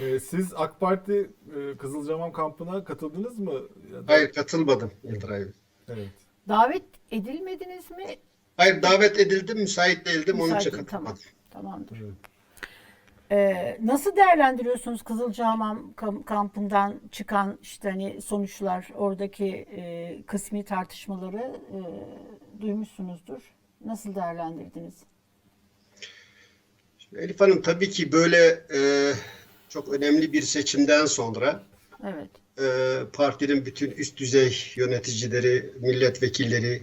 Ee, siz AK Parti e, Kızılcamam kampına katıldınız mı? Ya da- Hayır katılmadım Yıldıray Bey. Evet. Davet edilmediniz mi? Hayır davet edildim, müsait değildim, onun için Müsaitim, tamam. katılmadım. Tamamdır. Evet. Ee, nasıl değerlendiriyorsunuz Kızılcahamam kam- kampından çıkan işte hani sonuçlar, oradaki e, kısmi tartışmaları e, duymuşsunuzdur. Nasıl değerlendirdiniz? Elif Hanım tabii ki böyle e, çok önemli bir seçimden sonra Evet. e, partinin bütün üst düzey yöneticileri, milletvekilleri,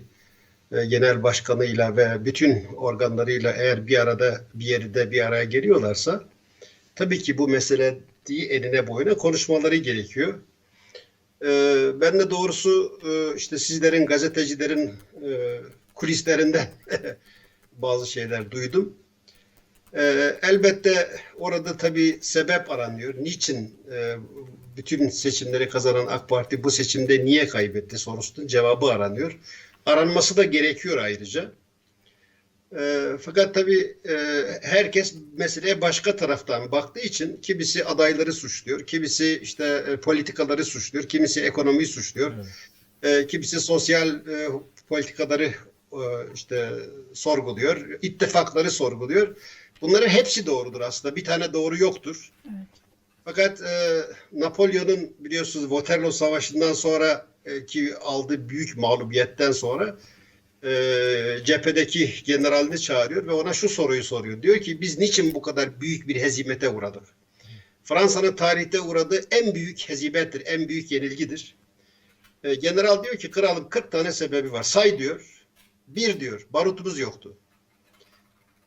e, genel başkanıyla ve bütün organlarıyla eğer bir arada bir yerde bir araya geliyorlarsa tabii ki bu mesele değil eline boyuna konuşmaları gerekiyor. E, ben de doğrusu e, işte sizlerin gazetecilerin e, kulislerinden bazı şeyler duydum. Ee, elbette orada tabii sebep aranıyor. Niçin e, bütün seçimleri kazanan AK Parti bu seçimde niye kaybetti sorusunun cevabı aranıyor. Aranması da gerekiyor ayrıca. E, fakat tabii e, herkes meseleye başka taraftan baktığı için kimisi adayları suçluyor, kimisi işte e, politikaları suçluyor, kimisi ekonomiyi suçluyor, e, kimisi sosyal e, politikaları e, işte sorguluyor, ittifakları sorguluyor. Bunların hepsi doğrudur aslında. Bir tane doğru yoktur. Fakat e, Napolyon'un biliyorsunuz Waterloo Savaşı'ndan sonra e, ki aldığı büyük mağlubiyetten sonra e, cephedeki generalini çağırıyor ve ona şu soruyu soruyor. Diyor ki biz niçin bu kadar büyük bir hezimete uğradık? Fransa'nın tarihte uğradığı en büyük hezimettir, en büyük yenilgidir. E, general diyor ki kralım 40 tane sebebi var. Say diyor. Bir diyor barutumuz yoktu.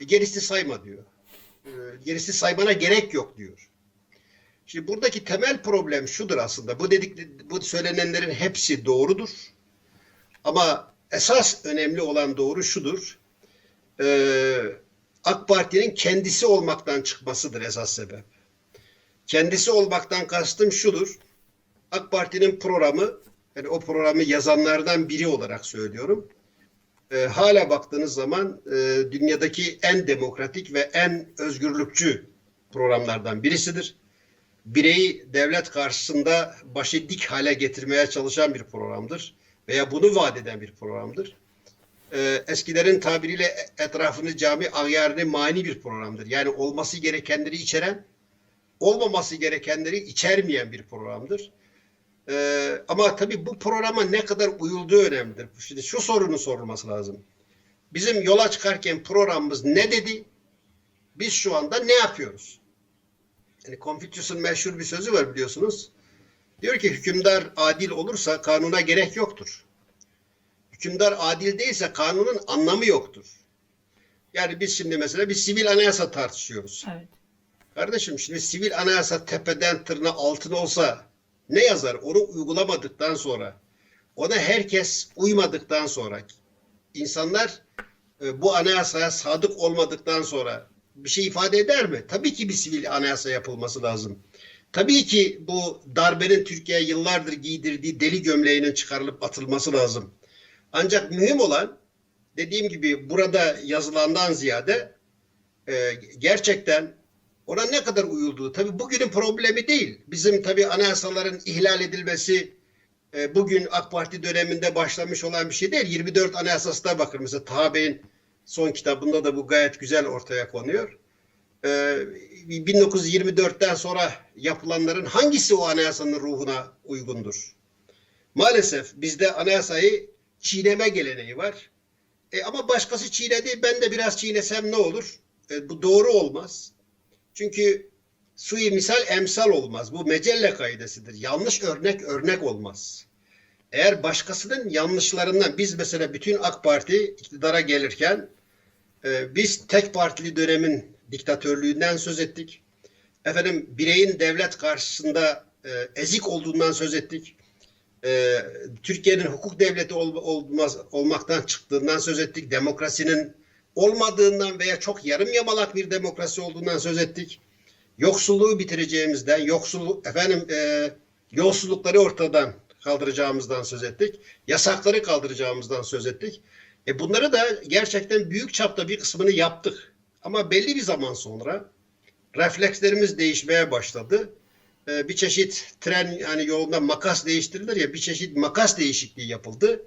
E, gerisi sayma diyor. E, gerisi saymana gerek yok diyor. Şimdi buradaki temel problem şudur aslında. Bu dedik bu söylenenlerin hepsi doğrudur. Ama esas önemli olan doğru şudur. Ee, AK Parti'nin kendisi olmaktan çıkmasıdır esas sebep. Kendisi olmaktan kastım şudur. AK Parti'nin programı, yani o programı yazanlardan biri olarak söylüyorum. Ee, hala baktığınız zaman e, dünyadaki en demokratik ve en özgürlükçü programlardan birisidir bireyi devlet karşısında başı dik hale getirmeye çalışan bir programdır veya bunu vaat eden bir programdır. Ee, eskilerin tabiriyle etrafını cami agyarını mani bir programdır. Yani olması gerekenleri içeren, olmaması gerekenleri içermeyen bir programdır. Ee, ama tabii bu programa ne kadar uyulduğu önemlidir. Şimdi şu sorunun sorulması lazım. Bizim yola çıkarken programımız ne dedi? Biz şu anda ne yapıyoruz? Yani Confucius'un meşhur bir sözü var biliyorsunuz. Diyor ki hükümdar adil olursa kanuna gerek yoktur. Hükümdar adil değilse kanunun anlamı yoktur. Yani biz şimdi mesela bir sivil anayasa tartışıyoruz. Evet. Kardeşim şimdi sivil anayasa tepeden tırnağa altın olsa ne yazar? Onu uygulamadıktan sonra, ona herkes uymadıktan sonra, insanlar e, bu anayasaya sadık olmadıktan sonra bir şey ifade eder mi? Tabii ki bir sivil anayasa yapılması lazım. Tabii ki bu darbenin Türkiye'ye yıllardır giydirdiği deli gömleğinin çıkarılıp atılması lazım. Ancak mühim olan dediğim gibi burada yazılandan ziyade e, gerçekten ona ne kadar uyulduğu. Tabii bugünün problemi değil. Bizim tabii anayasaların ihlal edilmesi e, bugün AK Parti döneminde başlamış olan bir şey değil. 24 anayasasına bakın mesela Taha Bey'in son kitabında da bu gayet güzel ortaya konuyor. Ee, 1924'ten sonra yapılanların hangisi o anayasanın ruhuna uygundur? Maalesef bizde anayasayı çiğneme geleneği var. E, ama başkası çiğnedi, ben de biraz çiğnesem ne olur? E, bu doğru olmaz. Çünkü sui misal emsal olmaz. Bu mecelle kaidesidir. Yanlış örnek örnek olmaz. Eğer başkasının yanlışlarından biz mesela bütün AK Parti iktidara gelirken e, biz tek partili dönemin diktatörlüğünden söz ettik. Efendim bireyin devlet karşısında e, ezik olduğundan söz ettik. E, Türkiye'nin hukuk devleti ol, olmaz, olmaktan çıktığından söz ettik. Demokrasinin olmadığından veya çok yarım yamalak bir demokrasi olduğundan söz ettik. Yoksulluğu bitireceğimizden, yoksulluk efendim e, yolsuzlukları ortadan kaldıracağımızdan söz ettik. Yasakları kaldıracağımızdan söz ettik. E bunları da gerçekten büyük çapta bir kısmını yaptık. Ama belli bir zaman sonra reflekslerimiz değişmeye başladı. Ee, bir çeşit tren yani yolunda makas değiştirilir ya bir çeşit makas değişikliği yapıldı.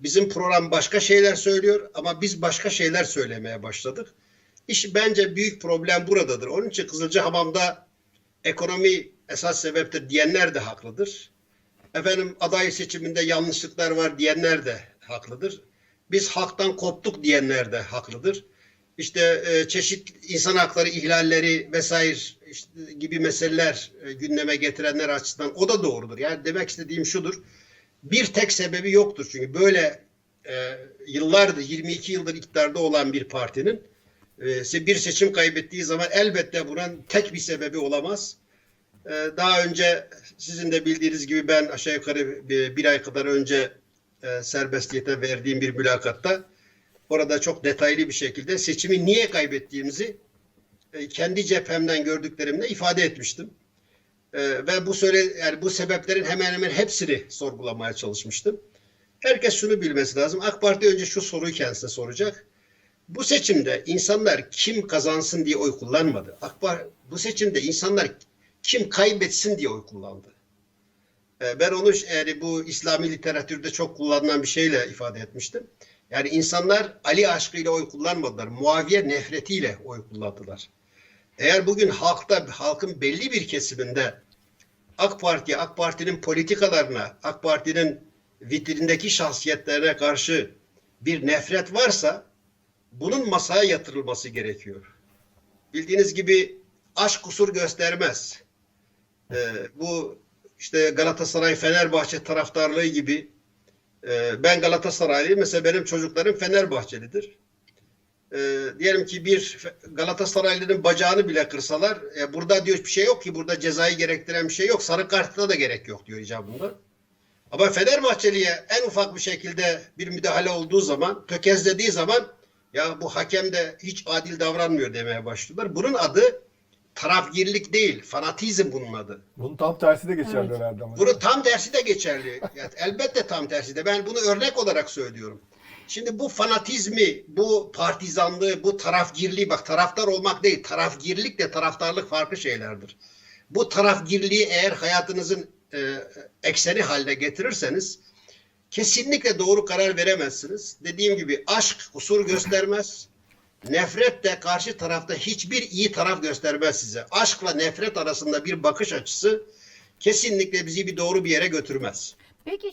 Bizim program başka şeyler söylüyor ama biz başka şeyler söylemeye başladık. İş bence büyük problem buradadır. Onun için Kızılcahamam'da ekonomi esas sebeptir diyenler de haklıdır. Efendim aday seçiminde yanlışlıklar var diyenler de haklıdır. Biz halktan koptuk diyenler de haklıdır. İşte e, çeşitli insan hakları ihlalleri vesaire işte gibi meseleler e, gündeme getirenler açısından o da doğrudur. Yani demek istediğim şudur. Bir tek sebebi yoktur çünkü böyle e, yıllardır 22 yıldır iktidarda olan bir partinin e, bir seçim kaybettiği zaman elbette bunun tek bir sebebi olamaz. E, daha önce sizin de bildiğiniz gibi ben aşağı yukarı bir, bir ay kadar önce e, serbestiyete verdiğim bir mülakatta orada çok detaylı bir şekilde seçimi niye kaybettiğimizi e, kendi cephemden gördüklerimle ifade etmiştim. E, ve bu söyle yani bu sebeplerin hemen hemen hepsini sorgulamaya çalışmıştım. Herkes şunu bilmesi lazım. AK Parti önce şu soruyu kendisine soracak. Bu seçimde insanlar kim kazansın diye oy kullanmadı. AK Parti bu seçimde insanlar kim kaybetsin diye oy kullandı. E, ben onu yani bu İslami literatürde çok kullanılan bir şeyle ifade etmiştim. Yani insanlar Ali aşkıyla oy kullanmadılar. Muaviye nefretiyle oy kullandılar. Eğer bugün halkta halkın belli bir kesiminde AK Parti, AK Parti'nin politikalarına, AK Parti'nin vitrindeki şahsiyetlerine karşı bir nefret varsa bunun masaya yatırılması gerekiyor. Bildiğiniz gibi aşk kusur göstermez. Ee, bu işte Galatasaray Fenerbahçe taraftarlığı gibi e, ben Galatasaraylıyım mesela benim çocuklarım Fenerbahçelidir. E, diyelim ki bir Galatasaraylı'nın bacağını bile kırsalar e, burada diyor bir şey yok ki burada cezayı gerektiren bir şey yok. Sarı kartına da gerek yok diyor icabında. Ama Fenerbahçeli'ye en ufak bir şekilde bir müdahale olduğu zaman, tökezlediği zaman ya bu hakem de hiç adil davranmıyor demeye başlıyorlar. Bunun adı tarafgirlik değil, fanatizm bunun adı. Bunun tam tersi de geçerli Evet. herhalde ama. Bunun tam tersi de geçerli. Yani elbette tam tersi de. Ben bunu örnek olarak söylüyorum. Şimdi bu fanatizmi, bu partizanlığı, bu tarafgirliği, bak taraftar olmak değil, tarafgirlikle taraftarlık farklı şeylerdir. Bu tarafgirliği eğer hayatınızın e, ekseni haline getirirseniz kesinlikle doğru karar veremezsiniz. Dediğim gibi aşk kusur göstermez. Nefret de karşı tarafta hiçbir iyi taraf göstermez size. Aşkla nefret arasında bir bakış açısı kesinlikle bizi bir doğru bir yere götürmez. Peki